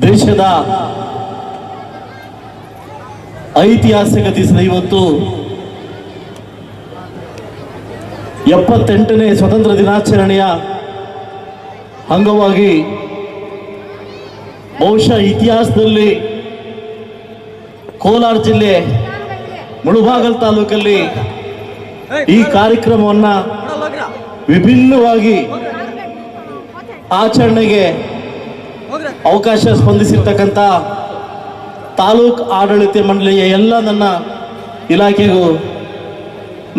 ದೇಶದ ಐತಿಹಾಸಿಕ ದಿವಸದ ಇವತ್ತು ಎಪ್ಪತ್ತೆಂಟನೇ ಸ್ವತಂತ್ರ ದಿನಾಚರಣೆಯ ಅಂಗವಾಗಿ ಬಹುಶಃ ಇತಿಹಾಸದಲ್ಲಿ ಕೋಲಾರ ಜಿಲ್ಲೆ ಮುಳುಬಾಗಲ್ ತಾಲೂಕಲ್ಲಿ ಈ ಕಾರ್ಯಕ್ರಮವನ್ನ ವಿಭಿನ್ನವಾಗಿ ಆಚರಣೆಗೆ ಅವಕಾಶ ಸ್ಪಂದಿಸಿರ್ತಕ್ಕಂಥ ತಾಲೂಕ್ ಆಡಳಿತ ಮಂಡಳಿಯ ಎಲ್ಲ ನನ್ನ ಇಲಾಖೆಗೂ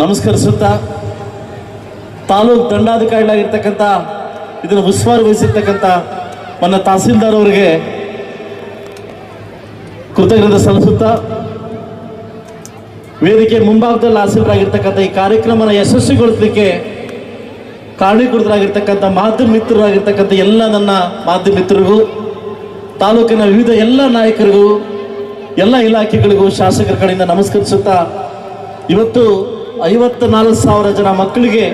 ನಮಸ್ಕರಿಸುತ್ತಾ, ತಾಲೂಕ್ ದಂಡಾಧಿಕಾರಿಗಳಾಗಿರ್ತಕ್ಕಂಥ, ಇದನ್ನು ಉಸ್ತುವಾರಿ ವಹಿಸಿರ್ತಕ್ಕಂಥ ನನ್ನ ತಹಸೀಲ್ದಾರ್ ಅವರಿಗೆ ಕೃತಜ್ಞತೆ ಸಲ್ಲಿಸುತ್ತಾ, ವೇದಿಕೆ ಮುಂಭಾಗದಲ್ಲಿ ಆಸೀನರಾಗಿರ್ತಕ್ಕಂಥ ಈ ಕಾರ್ಯಕ್ರಮನ ಯಶಸ್ವಿಗೊಳಿಸಲಿಕ್ಕೆ ಕಾರಣೀಕೃತರಾಗಿರ್ತಕ್ಕಂಥ ಮಾಧ್ಯಮ ಮಿತ್ರರಾಗಿರ್ತಕ್ಕಂಥ ಎಲ್ಲ ನನ್ನ ಮಾಧ್ಯಮ ಮಿತ್ರರಿಗೂ ತಾಲೂಕಿನ ವಿವಿಧ ಎಲ್ಲ ನಾಯಕರಿಗೂ, ಎಲ್ಲ ಇಲಾಖೆಗಳಿಗೂ ಶಾಸಕರ ಕಡೆಯಿಂದ ನಮಸ್ಕರಿಸುತ್ತಾ, ಇವತ್ತು ಐವತ್ತ ನಾಲ್ಕು ಸಾವಿರ ಜನ ಮಕ್ಕಳಿಗೆ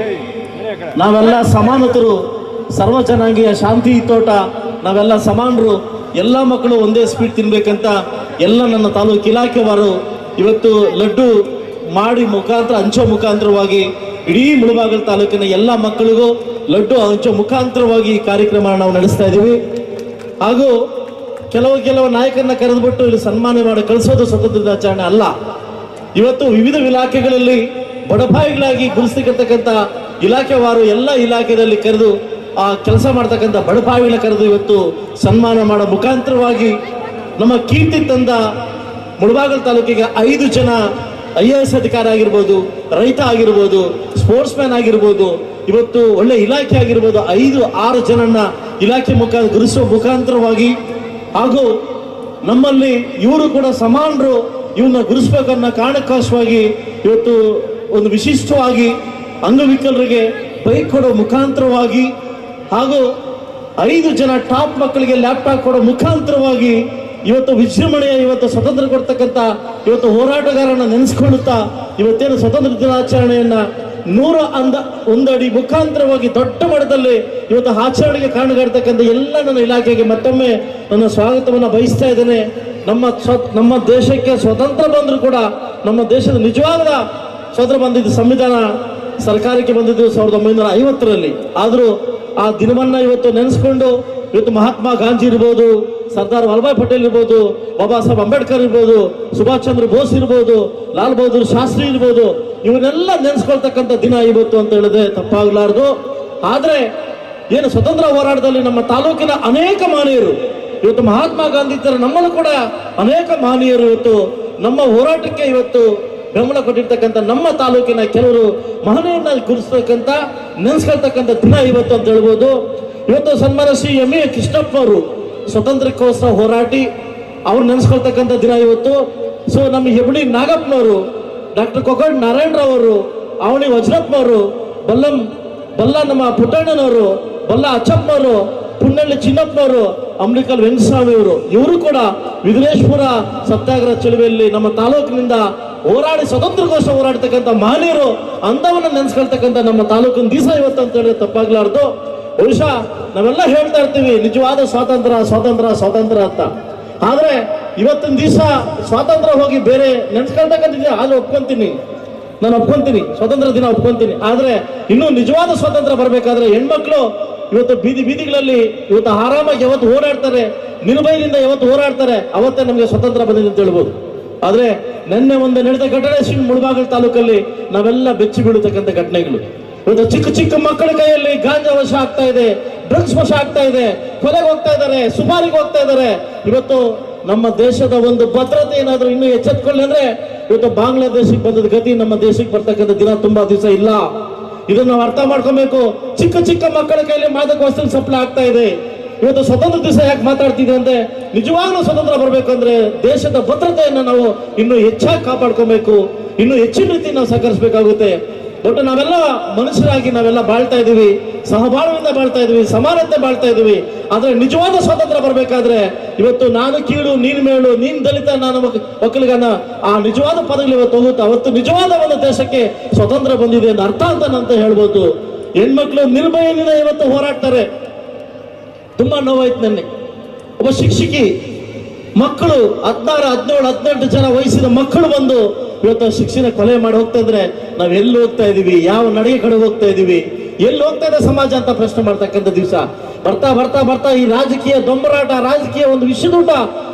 ನಾವೆಲ್ಲ ಸಮಾನತರು ಸರ್ವ ಜನಾಂಗೀಯ ಶಾಂತಿ ತೋಟ, ನಾವೆಲ್ಲ ಸಮಾನರು, ಎಲ್ಲ ಮಕ್ಕಳು ಒಂದೇ ಸ್ಪೀಡ್ ತಿನ್ಬೇಕಂತ ಎಲ್ಲ ನನ್ನ ತಾಲೂಕು ಇಲಾಖೆವಾರು ಇವತ್ತು ಲಡ್ಡು ಮಾಡಿ ಮುಖಾಂತರ, ಹಂಚೋ ಮುಖಾಂತರವಾಗಿ ಇಡೀ ಮುಳಬಾಗಲ್ ತಾಲೂಕಿನ ಎಲ್ಲ ಮಕ್ಕಳಿಗೂ ಲಡ್ಡು ಹಂಚೋ ಮುಖಾಂತರವಾಗಿ ಈ ಕಾರ್ಯಕ್ರಮ ನಾವು ನಡೆಸ್ತಾ ಇದ್ದೀವಿ. ಹಾಗೂ ಕೆಲವು ಕೆಲವು ನಾಯಕರನ್ನ ಕರೆದುಬಿಟ್ಟು ಇಲ್ಲಿ ಸನ್ಮಾನ ಮಾಡಿ ಕಳಿಸೋದು ಸ್ವತಂತ್ರ ದಿನಾಚರಣೆ ಅಲ್ಲ. ಇವತ್ತು ವಿವಿಧ ಇಲಾಖೆಗಳಲ್ಲಿ ಬಡಪಾಯಿಗಳಾಗಿ ಗುರುತಿರ್ತಕ್ಕಂಥ ಇಲಾಖೆವಾರು ಎಲ್ಲ ಇಲಾಖೆಯಲ್ಲಿ ಕರೆದು ಆ ಕೆಲಸ ಮಾಡ್ತಕ್ಕಂಥ ಬಡಪಾಯಿಗಳ ಕರೆದು ಇವತ್ತು ಸನ್ಮಾನ ಮಾಡೋ ಮುಖಾಂತರವಾಗಿ ನಮ್ಮ ಕೀರ್ತಿ ತಂದ ಮುಳಬಾಗಲ್ ತಾಲೂಕಿಗೆ ಐದು ಜನ ಐ ಎ ಎಸ್ ಅಧಿಕಾರಿ ಆಗಿರ್ಬೋದು, ರೈತ ಆಗಿರ್ಬೋದು ಸ್ಪೋರ್ಟ್ಸ್ ಮ್ಯಾನ್ ಆಗಿರ್ಬೋದು, ಇವತ್ತು ಒಳ್ಳೆ ಇಲಾಖೆ ಆಗಿರ್ಬೋದು, ಐದು, ಆರು ಜನನ್ನ ಇಲಾಖೆ ಮುಖ ಗುರುಸುವ ಮುಖಾಂತರವಾಗಿ ಹಾಗೂ ನಮ್ಮಲ್ಲಿ ಇವರು ಕೂಡ ಸಮಾನರು ಇವನ್ನ ಗುರುಸ್ಬೇಕನ್ನ ಕಾರಣಕ್ಕಾಶವಾಗಿ ಇವತ್ತು ಒಂದು ವಿಶಿಷ್ಟವಾಗಿ ಅಂಗವಿಕಲರಿಗೆ ಬೈಕ್ ಕೊಡೋ ಮುಖಾಂತರವಾಗಿ ಹಾಗೂ ಐದು ಜನ ಟಾಪ್ ಮಕ್ಕಳಿಗೆ ಲ್ಯಾಪ್ಟಾಪ್ ಕೊಡೋ ಮುಖಾಂತರವಾಗಿ ಇವತ್ತು ವಿಜೃಂಭಣೆಯ ಇವತ್ತು ಸ್ವತಂತ್ರ ಕೊಡ್ತಕ್ಕಂಥ ಇವತ್ತು ಹೋರಾಟಗಾರನ ನೆನೆಸ್ಕೊಳ್ಳುತ್ತಾ ಇವತ್ತೇನು ಸ್ವತಂತ್ರ ದಿನಾಚರಣೆಯನ್ನ ನೂರ ಅಂದ ಒಂದಡಿ ಮುಖಾಂತರವಾಗಿ ದೊಡ್ಡ ಮಟ್ಟದಲ್ಲಿ ಇವತ್ತು ಆಚರಣೆಗೆ ಕಾರಣಗಾಡ್ತಕ್ಕಂಥ ಎಲ್ಲ ನನ್ನ ಇಲಾಖೆಗೆ ಮತ್ತೊಮ್ಮೆ ನನ್ನ ಸ್ವಾಗತವನ್ನು ಬಯಸ್ತಾ ಇದ್ದೇನೆ. ನಮ್ಮ ಸ್ವ ನಮ್ಮ ದೇಶಕ್ಕೆ ಸ್ವತಂತ್ರ ಬಂದರೂ ಕೂಡ ನಮ್ಮ ದೇಶದ ನಿಜವಾದ ಸ್ವತಂತ್ರ ಬಂದಿದ್ದು ಸಂವಿಧಾನ ಸರ್ಕಾರಕ್ಕೆ ಬಂದಿದ್ದು ಸಾವಿರದ ಒಂಬೈನೂರ ಐವತ್ತರಲ್ಲಿ. ಆದರೂ ಆ ದಿನವನ್ನ ಇವತ್ತು ನೆನೆಸ್ಕೊಂಡು ಇವತ್ತು ಮಹಾತ್ಮ ಗಾಂಧಿ ಇರ್ಬೋದು, ಸರ್ದಾರ್ ವಲ್ಲಭಾಯ್ ಪಟೇಲ್ ಇರ್ಬೋದು, ಬಾಬಾ ಸಾಹೇಬ್ ಅಂಬೇಡ್ಕರ್ ಇರ್ಬೋದು, ಸುಭಾಷ್ ಚಂದ್ರ ಬೋಸ್ ಇರ್ಬೋದು, ಲಾಲ್ ಬಹದ್ದೂರ್ ಶಾಸ್ತ್ರಿ ಇರ್ಬೋದು ಇವನ್ನೆಲ್ಲ ನೆನೆಸ್ಕೊಳ್ತಕ್ಕಂಥ ದಿನ ಇವತ್ತು ಅಂತ ಹೇಳಿದ್ರೆ ತಪ್ಪಾಗಲಾರ್ದು. ಆದರೆ ಏನು ಸ್ವತಂತ್ರ ಹೋರಾಟದಲ್ಲಿ ನಮ್ಮ ತಾಲೂಕಿನ ಅನೇಕ ಮಾನೀಯರು, ಇವತ್ತು ಮಹಾತ್ಮ ಗಾಂಧಿ ತರ ನಮ್ಮಲ್ಲೂ ಕೂಡ ಅನೇಕ ಮಾನೀಯರು ಇವತ್ತು ನಮ್ಮ ಹೋರಾಟಕ್ಕೆ ಇವತ್ತು ಬೆಂಬಲ ಕೊಟ್ಟಿರ್ತಕ್ಕಂಥ ನಮ್ಮ ತಾಲೂಕಿನ ಕೆಲವರು ಮಹನೀಯನ್ನ ಗುರುಸ್ತಕ್ಕಂಥ ನೆನೆಸ್ಕೊಳ್ತಕ್ಕಂಥ ದಿನ ಇವತ್ತು ಅಂತ ಹೇಳ್ಬೋದು. ಇವತ್ತು ಸನ್ಮಾನ ಶ್ರೀ ಎಂ ಎ ಕೃಷ್ಣಪ್ಪನವರು ಸ್ವತಂತ್ರಕ್ಕೋಸ್ಕರ ಹೋರಾಟಿ ಅವ್ರು ನೆನೆಸ್ಕೊಳ್ತಕ್ಕಂಥ ದಿನ ಇವತ್ತು. ಸೊ, ನಮ್ಮ ಹೆಬ್ಳಿ ನಾಗಪ್ಪನವರು ಡಾಕ್ಟರ್ ಕೊಕಡ್ ನಾರಾಯಣರಾವ್ ಅವರು ವಜ್ರಪ್ಪ ಅವರು, ಬಲ್ಲಂ, ಬಲ್ಲ ನಮ್ಮ ಪುಟ್ಟಣ್ಣನವರು, ಬಲ್ಲ ಅಚ್ಚಪ್ಪನವರು ಪುಣ್ಣಳ್ಳಿ ಚಿನ್ನಪ್ಪನವರು ಅಂಬಿಕಲ್ ವೆಂಕಟಸ್ವಾಮಿ ಅವರು, ಇವರು ಕೂಡ ವಿಘ್ನೇಶ್ವರ ಸತ್ಯಾಗ್ರಹ ಚಳುವೆಯಲ್ಲಿ ನಮ್ಮ ತಾಲೂಕಿನಿಂದ ಹೋರಾಡಿ ಸ್ವತಂತ್ರಗೋಸ್ಕರ ಹೋರಾಡ್ತಕ್ಕಂಥ ಮಹನೀಯರು, ಅಂದವನ್ನು ನೆನೆಸ್ಕೊಳ್ತಕ್ಕಂಥ ನಮ್ಮ ತಾಲೂಕಿನ ದಿವಸ ಇವತ್ತು ಅಂತ ಹೇಳಿದ್ರೆ ತಪ್ಪಾಗ್ಲಾರ್ದು. ಬಹುಶಃ ನಾವೆಲ್ಲ ಹೇಳ್ತಾ ಇರ್ತೀವಿ, ನಿಜವಾದ ಸ್ವಾತಂತ್ರ್ಯ ಸ್ವಾತಂತ್ರ್ಯ ಸ್ವಾತಂತ್ರ್ಯ ಅಂತ. ಆದ್ರೆ ಇವತ್ತಿನ ದಿವಸ ಸ್ವಾತಂತ್ರ್ಯ ಹೋಗಿ ಬೇರೆ ನೆನ್ಸ್ಕೊಳ್ತಕ್ಕಂಥ ಆದ್ರೆ ಒಪ್ಕೊಂತೀನಿ. ನಾನು ಒಪ್ಕೊಂತೀನಿ. ಸ್ವಾತಂತ್ರ್ಯ ದಿನ ಒಪ್ಕೊಂತೀನಿ. ಆದ್ರೆ ಇನ್ನೂ ನಿಜವಾದ ಸ್ವಾತಂತ್ರ್ಯ ಬರಬೇಕಾದ್ರೆ ಹೆಣ್ಮಕ್ಳು ಇವತ್ತು ಬೀದಿ ಬೀದಿಗಳಲ್ಲಿ ಇವತ್ತು ಆರಾಮಾಗಿ ಯಾವತ್ತು ಹೋರಾಡ್ತಾರೆ ನಿರ್ಭಯದಿಂದ ಯಾವತ್ತು ಹೋರಾಡ್ತಾರೆ, ಅವತ್ತೇ ನಮಗೆ ಸ್ವತಂತ್ರ ಬಂದಿದೆ ಅಂತ ಹೇಳ್ಬೋದು. ಆದ್ರೆ ನಿನ್ನೆ ಒಂದು ನಡೆದ ಘಟನೆ ಶ್ರೀ ಮುಳಬಾಗಲ್ ತಾಲೂಕಲ್ಲಿ ನಾವೆಲ್ಲ ಬೆಚ್ಚಿ ಬೀಳತಕ್ಕಂಥ ಘಟನೆಗಳು. ಇವತ್ತು ಚಿಕ್ಕ ಚಿಕ್ಕ ಮಕ್ಕಳ ಕೈಯಲ್ಲಿ ಗಾಂಜಾ ವಶ ಆಗ್ತಾ ಇದೆ, ಡ್ರಗ್ಸ್ ವಶ ಆಗ್ತಾ ಇದೆ, ಕೊಲೆಗೆ ಹೋಗ್ತಾ ಇದ್ದಾರೆ, ಸುಮಾರಿಗೆ ಹೋಗ್ತಾ ಇದ್ದಾರೆ. ಇವತ್ತು ನಮ್ಮ ದೇಶದ ಒಂದು ಭದ್ರತೆ ಏನಾದರೂ ಇನ್ನೂ ಎಚ್ಚೆತ್ಕೊಳ್ಳಿ ಅಂದ್ರೆ ಇವತ್ತು ಬಾಂಗ್ಲಾದೇಶಕ್ಕೆ ಬಂದದ ಗತಿ, ನಮ್ಮ ದೇಶಕ್ಕೆ ಬರ್ತಕ್ಕಂಥ ದಿನ ತುಂಬಾ ದಿವಸ ಇಲ್ಲ. ಇದನ್ನು ನಾವು ಅರ್ಥ ಮಾಡ್ಕೋಬೇಕು. ಚಿಕ್ಕ ಚಿಕ್ಕ ಮಕ್ಕಳ ಕೈಯಲ್ಲಿ ಮಾದಕ ವಸ್ತು ಸಪ್ಲೈ ಆಗ್ತಾ ಇದೆ. ಇವತ್ತು ಸ್ವತಂತ್ರ ದಿವಸ ಯಾಕೆ ಮಾತಾಡ್ತಿದೆ ಅಂದ್ರೆ, ನಿಜವಾಗ್ಲೂ ಸ್ವತಂತ್ರ ಬರಬೇಕಂದ್ರೆ ದೇಶದ ಭದ್ರತೆಯನ್ನು ನಾವು ಇನ್ನೂ ಹೆಚ್ಚಾಗಿ ಕಾಪಾಡ್ಕೋಬೇಕು. ಇನ್ನು ಹೆಚ್ಚಿನ ರೀತಿ ನಾವು ಸಹಕರಿಸಬೇಕಾಗುತ್ತೆ. ಬಟ್ ನಾವೆಲ್ಲ ಮನುಷ್ಯರಾಗಿ ನಾವೆಲ್ಲ ಬಾಳ್ತಾ ಇದೀವಿ ಸಹಬಾಳ್ವೆಯಿಂದ ಬಾಳ್ತಾ ಇದೀವಿ ಸಮಾನತೆ ಬಾಳ್ತಾ ಇದೀವಿ ಆದ್ರೆ ನಿಜವಾದ ಸ್ವಾತಂತ್ರ್ಯ ಬರಬೇಕಾದ್ರೆ ಇವತ್ತು ನಾನು ಕೀಳು, ನೀನು ಮೇಳು ನೀನ್ ದಲಿತ, ನಾನು ಒಕ್- ಒಕ್ಕಲಿಗನ ಆ ನಿಜವಾದ ಪದಗಳು ಇವತ್ತು ಹೋಗುತ್ತೆ. ಅವತ್ತು ನಿಜವಾದ ಒಂದು ದೇಶಕ್ಕೆ ಸ್ವತಂತ್ರ ಬಂದಿದೆ ಅಂತ ಅರ್ಥ ಅಂತ ಅಂತ ಹೇಳ್ಬೋದು. ಹೆಣ್ಮಕ್ಳು ನಿರ್ಭಯನಿಂದ ಇವತ್ತು ಹೋರಾಡ್ತಾರೆ. ತುಂಬಾ ನೋವಾಯ್ತು ನನಗೆ. ಒಬ್ಬ ಶಿಕ್ಷಕಿ, ಮಕ್ಕಳು, ಹದಿನಾರು, ಹದಿನೇಳು, ಹದಿನೆಂಟು ಜನ ವಯಸ್ಸಿನ ಮಕ್ಕಳು ಬಂದು ಇವತ್ತು ಶಿಕ್ಷಣ ಕೊಲೆ ಮಾಡಿ ಹೋಗ್ತಾ ಇದ್ರೆ ನಾವ್ ಎಲ್ಲಿ ಹೋಗ್ತಾ ಇದೀವಿ? ಯಾವ ನಡೆಗೆ ಕಡೆ ಹೋಗ್ತಾ ಇದೀವಿ? ಎಲ್ಲಿ ಹೋಗ್ತಾ ಇದೆ ಸಮಾಜ ಅಂತ ಪ್ರಶ್ನೆ ಮಾಡ್ತಕ್ಕಂಥ ದಿವಸ. ಬರ್ತಾ ಬರ್ತಾ ಬರ್ತಾ ಈ ರಾಜಕೀಯ ದೊಂಬರಾಟ ರಾಜಕೀಯ ಒಂದು ವಿಷದೂಟ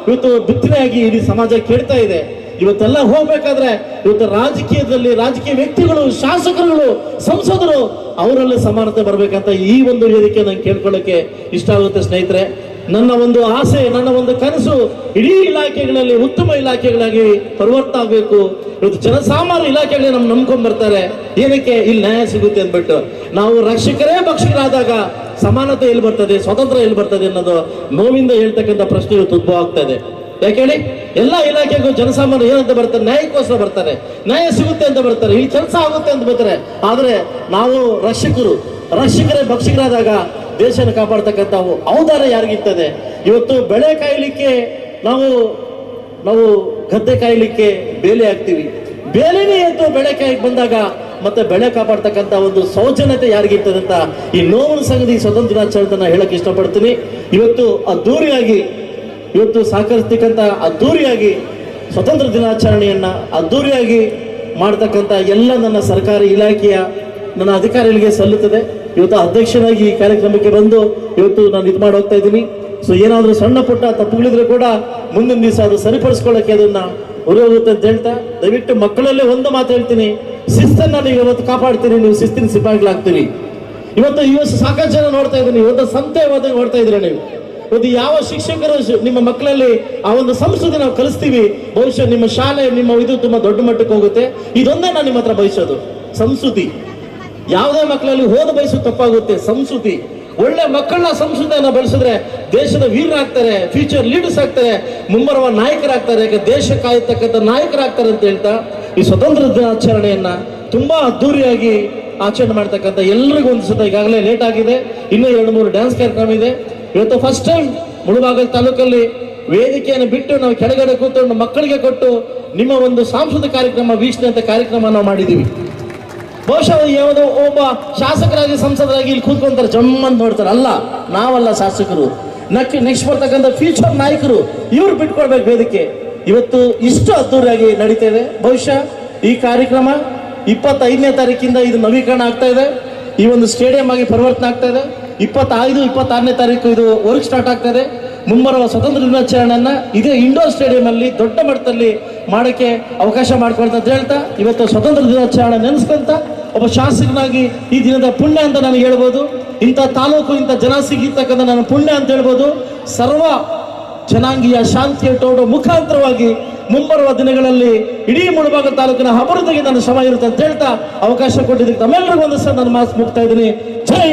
ಇವತ್ತು ಬಿತ್ತನೆಯಾಗಿ ಇಡೀ ಸಮಾಜ ಕೇಳ್ತಾ ಇದೆ. ಇವತ್ತೆಲ್ಲ ಹೋಗ್ಬೇಕಾದ್ರೆ ಇವತ್ತು ರಾಜಕೀಯದಲ್ಲಿ ರಾಜಕೀಯ ವ್ಯಕ್ತಿಗಳು, ಶಾಸಕರುಗಳು, ಸಂಸದರು ಅವರಲ್ಲಿ ಸಮಾನತೆ ಬರಬೇಕಂತ ಈ ಒಂದು ವೇದಿಕೆ ನಂಗೆ ಕೇಳ್ಕೊಳ್ಳೋಕೆ ಇಷ್ಟ ಆಗುತ್ತೆ ಸ್ನೇಹಿತರೆ. ನನ್ನ ಒಂದು ಆಸೆ, ನನ್ನ ಒಂದು ಕನಸು ಇಡೀ ಇಲಾಖೆಗಳಲ್ಲಿ, ಉತ್ತಮ ಇಲಾಖೆಗಳಾಗಿ ಪರಿವರ್ತನೆ ಆಗಬೇಕು. ಇವತ್ತು ಜನಸಾಮಾನ್ಯ ಇಲಾಖೆಗಳೇ ನಮ್ಗೆ ನಂಬ್ಕೊಂಡ್ ಬರ್ತಾರೆ. ಏನಕ್ಕೆ? ಇಲ್ಲಿ ನ್ಯಾಯ ಸಿಗುತ್ತೆ ಅಂದ್ಬಿಟ್ಟು. ನಾವು ರಕ್ಷಕರೇ ಭಕ್ಷಕರಾದಾಗ ಸಮಾನತೆ ಎಲ್ಲಿ ಬರ್ತದೆ, ಸ್ವತಂತ್ರ ಎಲ್ಲಿ ಬರ್ತದೆ ಅನ್ನೋದು ನೋವಿಂದ ಹೇಳ್ತಕ್ಕಂಥ ಪ್ರಶ್ನೆ ಇವತ್ತು ಉದ್ಭವ ಆಗ್ತಾ ಇದೆ. ಯಾಕೆ ಹೇಳಿ? ಎಲ್ಲ ಇಲಾಖೆಗೂ ಜನಸಾಮಾನ್ಯ ಏನಂತ ಬರ್ತಾರೆ? ನ್ಯಾಯಕ್ಕೋಸ್ಕರ ಬರ್ತಾರೆ. ನ್ಯಾಯ ಸಿಗುತ್ತೆ ಅಂತ ಬರ್ತಾರೆ. ಇಲ್ಲಿ ಕೆಲಸ ಆಗುತ್ತೆ ಅಂತ ಬರ್ತಾರೆ. ಆದರೆ ನಾವು ರಕ್ಷಕರು, ರಕ್ಷಕರೇ ಭಕ್ಷಕರಾದಾಗ ದೇಶನ ಕಾಪಾಡ್ತಕ್ಕಂಥ ಔದಾರ ಯಾರಿಗಿರ್ತದೆ? ಇವತ್ತು ಬೆಳೆ ಕಾಯಲಿಕ್ಕೆ ನಾವು ನಾವು ಗದ್ದೆ ಕಾಯಲಿಕ್ಕೆ ಬೇಲೆ ಹಾಕ್ತೀವಿ. ಬೇಲೆನೇ ಎದ್ದು ಬೆಳೆ ಕಾಯಕ್ಕೆ ಬಂದಾಗ ಮತ್ತೆ ಬೆಳೆ ಕಾಪಾಡ್ತಕ್ಕಂಥ ಒಂದು ಸೌಜನ್ಯತೆ ಯಾರಿಗಿರ್ತದೆ ಈ ನೋವಿನ ಸಂಗತಿ ಸ್ವತಂತ್ರ ದಿನಾಚರಣೆ ಹೇಳಕ್ ಇಷ್ಟಪಡ್ತೀನಿ. ಇವತ್ತು ಅದ್ದೂರಿಯಾಗಿ, ಇವತ್ತು ಸಹಕರಿಸ್ತಕ್ಕಂಥ ಅದ್ದೂರಿಯಾಗಿ ಸ್ವತಂತ್ರ ದಿನಾಚರಣೆಯನ್ನ ಅದ್ದೂರಿಯಾಗಿ ಮಾಡ್ತಕ್ಕಂಥ ಎಲ್ಲ ನನ್ನ ಸರ್ಕಾರಿ ಇಲಾಖೆಯ ನನ್ನ ಅಧಿಕಾರಿಗಳಿಗೆ ಸಲ್ಲುತ್ತದೆ. ಇವತ್ತು ಅಧ್ಯಕ್ಷನಾಗಿ ಈ ಕಾರ್ಯಕ್ರಮಕ್ಕೆ ಬಂದು ಇವತ್ತು ನಾನು ಇದು ಮಾಡಿ ಹೋಗ್ತಾ ಇದ್ದೀನಿ. ಸೊ ಏನಾದರೂ ಸಣ್ಣ ಪುಟ್ಟ ತಪ್ಪುಗಳಿದ್ರೆ ಕೂಡ ಮುಂದಿನ ದಿವಸ ಅದು ಸರಿಪಡಿಸ್ಕೊಳ್ಳೋಕೆ ಅದನ್ನ ಉರಿಯೋಗುತ್ತೆ ಅಂತ ಹೇಳ್ತಾ, ದಯವಿಟ್ಟು ಮಕ್ಕಳಲ್ಲೇ ಒಂದು ಮಾತು ಹೇಳ್ತೀನಿ. ಶಿಸ್ತನ್ನು ನೀವು ಇವತ್ತು ಕಾಪಾಡ್ತೀರಿ, ನೀವು ಶಿಸ್ತಿನ ಸಿಪಾಯಿಗಳಾಗ್ತೀರಿ. ಇವತ್ತು ಇವತ್ತು ಸಾಕಷ್ಟು ಜನ ನೋಡ್ತಾ ಇದ್ದೀನಿ, ಇವತ್ತು ಸಂತೆವಾದ ನೋಡ್ತಾ ಇದ್ದೀರಾ ನೀವು? ಇವತ್ತು ಯಾವ ಶಿಕ್ಷಕರು ನಿಮ್ಮ ಮಕ್ಕಳಲ್ಲಿ ಆ ಒಂದು ಸಂಸ್ಕೃತಿ ನಾವು ಕಲಿಸ್ತೀವಿ ಬಹುಶಃ ನಿಮ್ಮ ಶಾಲೆ, ನಿಮ್ಮ ಇದು ತುಂಬಾ ದೊಡ್ಡ ಮಟ್ಟಕ್ಕೆ ಹೋಗುತ್ತೆ. ಇದೊಂದೇ ನಾನು ನಿಮ್ಮ ಹತ್ರ ಬಯಸೋದು, ಸಂಸ್ಕೃತಿ. ಯಾವುದೇ ಮಕ್ಕಳಲ್ಲಿ ಹೋದ ಬಯಸೋದು ತಪ್ಪಾಗುತ್ತೆ, ಸಂಸ್ಕೃತಿ. ಒಳ್ಳೆ ಮಕ್ಕಳನ್ನ ಸಂಸ್ಕೃತಿಯನ್ನ ಬೆಳೆಸಿದ್ರೆ ದೇಶದ ವೀರರಾಗ್ತಾರೆ ಫ್ಯೂಚರ್ ಲೀಡರ್ಸ್ ಆಗ್ತಾರೆ, ಮುಂಬರುವ ನಾಯಕರಾಗ್ತಾರೆ, ಯಾಕೆ ದೇಶ ಕಾಯತಕ್ಕಂಥ ನಾಯಕರಾಗ್ತಾರೆ ಅಂತ ಹೇಳ್ತಾ ಈ ಸ್ವತಂತ್ರ ದಿನಾಚರಣೆಯನ್ನ ತುಂಬಾ ಅದ್ದೂರಿಯಾಗಿ ಆಚರಣೆ ಮಾಡ್ತಕ್ಕಂಥ ಎಲ್ರಿಗೂ ಒಂದು ಸತ ಈಗಾಗಲೇ ಲೇಟ್ ಆಗಿದೆ. ಇನ್ನೂ ಎರಡು ಮೂರು ಡ್ಯಾನ್ಸ್ ಕಾರ್ಯಕ್ರಮ ಇದೆ. ಇವತ್ತು ಫಸ್ಟ್ ಟೈಮ್ ಮುಳುಬಾಗಲ್ ತಾಲೂಕಲ್ಲಿ ವೇದಿಕೆಯನ್ನು ಬಿಟ್ಟು ನಾವು ಕೆಳಗಡೆ ಕೂತ್ಕೊಂಡು ಮಕ್ಕಳಿಗೆ ಕೊಟ್ಟು ನಿಮ್ಮ ಒಂದು ಸಾಂಸ್ಕೃತಿಕ ಕಾರ್ಯಕ್ರಮ ವೀಕ್ಷಣೆ ಅಂತ ಕಾರ್ಯಕ್ರಮ ನಾವು ಮಾಡಿದ್ದೀವಿ ಬಹುಶಃ ಯಾವುದೋ ಒಬ್ಬ ಶಾಸಕರಾಗಿ ಸಂಸದರಾಗಿ ಇಲ್ಲಿ ಕೂತ್ಕೊಂತಾರೆ ಜಮ್ಮಂತ ನೋಡ್ತಾರೆ. ಅಲ್ಲ, ನಾವಲ್ಲ ಶಾಸಕರು. ನಕ್ ನೆಕ್ಸ್ಟ್ ಬರ್ತಕ್ಕಂಥ ಫ್ಯೂಚರ್ ನಾಯಕರು, ಇವ್ರು ಬಿಟ್ಕೊಡ್ಬೇಕು ವೇದಿಕೆ. ಇವತ್ತು ಇಷ್ಟು ಅದ್ದೂರಿಯಾಗಿ ನಡೀತಾ ಇದೆ. ಬಹುಶಃ ಈ ಕಾರ್ಯಕ್ರಮ ಇಪ್ಪತ್ತೈದನೇ ತಾರೀಕಿಂದ ಇದು ನವೀಕರಣ ಆಗ್ತಾ ಇದೆ. ಈ ಒಂದು ಸ್ಟೇಡಿಯಂ ಆಗಿ ಪರಿವರ್ತನೆ ಆಗ್ತಾ ಇದೆ. ಇಪ್ಪತ್ತೈದು, ಇಪ್ಪತ್ತಾರನೇ ತಾರೀಕು ಇದು ವರ್ಕ್ ಸ್ಟಾರ್ಟ್ ಆಗ್ತಾ ಇದೆ. ಮುಂಬರುವ ಸ್ವತಂತ್ರ ದಿನಾಚರಣೆಯನ್ನು ಇದೇ ಇಂಡೋರ್ ಸ್ಟೇಡಿಯಂ ಅಲ್ಲಿ ದೊಡ್ಡ ಮಟ್ಟದಲ್ಲಿ ಮಾಡಕ್ಕೆ ಅವಕಾಶ ಮಾಡ್ಕೊಳ್ತಾ ಅಂತ ಹೇಳ್ತಾ ಇವತ್ತು ಸ್ವತಂತ್ರ ದಿನಾಚರಣೆ ನೆನೆಸ್ಕೊಂತ ಒಬ್ಬ ಶಾಸಕನಾಗಿ ಈ ದಿನದ ಪುಣ್ಯ ಅಂತ ನಾನು ಹೇಳ್ಬೋದು. ಇಂಥ ತಾಲೂಕು, ಇಂಥ ಜನ ಸಿಗಿರ್ತಕ್ಕಂಥ ನನ್ನ ಪುಣ್ಯ ಅಂತ ಹೇಳ್ಬೋದು. ಸರ್ವ ಜನಾಂಗೀಯ ಶಾಂತಿಯ ತೋಡು ಮುಖಾಂತರವಾಗಿ ಮುಂಬರುವ ದಿನಗಳಲ್ಲಿ ಇಡೀ ಮುಳಬಾಗ ತಾಲೂಕಿನ ಅಭಿವೃದ್ಧಿಗೆ ನನ್ನ ಶ್ರಮ ಇರುತ್ತೆ ಅಂತ ಹೇಳ್ತಾ ಅವಕಾಶ ಕೊಟ್ಟಿದ್ದಕ್ಕೆ ತಮ್ಮೆಲ್ಲರಿಗೂ ಒಂದು ಸಹ ನಾನು ಮಾತು ಮುಗ್ತಾ ಇದ್ದೀನಿ. ಜೈ